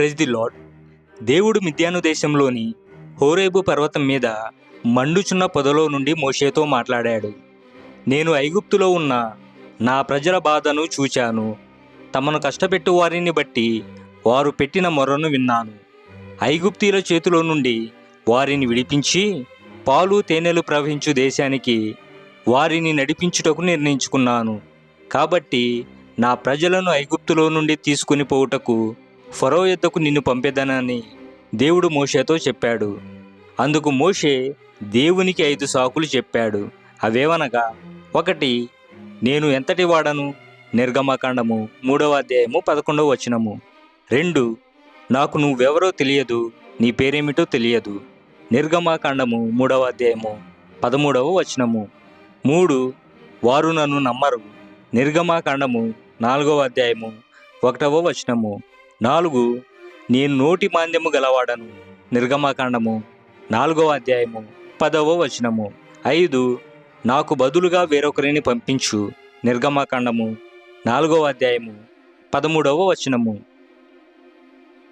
Praise the lord దేవుడు మిద్యాను దేశంలోని హోరేబు పర్వతం మీద మండుచున్న పొదలో నుండి మోషేతో మాట్లాడాడు. నేను ఐగుప్తులో ఉన్న నా ప్రజల బాధను చూచాను. తమను కష్టపెట్టు వారిని బట్టి వారు పెట్టిన మొర్రను విన్నాను. ఐగుప్తీల చేతిలో నుండి వారిని విడిపించి పాలు తేనెలు ప్రవహించు దేశానికి వారిని నడిపించుటకు నిర్ణయించుకున్నాను. కాబట్టి నా ప్రజలను ఐగుప్తులో నుండి తీసుకుని పోవుటకు ఫరో యుద్ధకు నిన్ను పంపేదనని దేవుడు మోషేతో చెప్పాడు. అందుకు మోషే దేవునికి ఐదు సాకులు చెప్పాడు. అవేవనగా ఒకటి నేను ఎంతటి వాడను? నిర్గమకాండము మూడవ అధ్యాయము పదకొండవ వచనము. రెండు నాకు నువ్వెవరో తెలియదు నీ పేరేమిటో తెలియదు. నిర్గమకాండము మూడవ అధ్యాయము పదమూడవ వచనము. మూడు వారు నన్ను నమ్మరు. నిర్గమాకాండము నాలుగవ అధ్యాయము ఒకటవ వచనము. నాలుగు నేను నోటి మాంద్యము గలవాడను. నిర్గమాకాండము నాలుగవ అధ్యాయము పదవ వచనము. ఐదు నాకు బదులుగా వేరొకరిని పంపించు. నిర్గమాకాండము నాలుగవ అధ్యాయము పదమూడవ వచనము.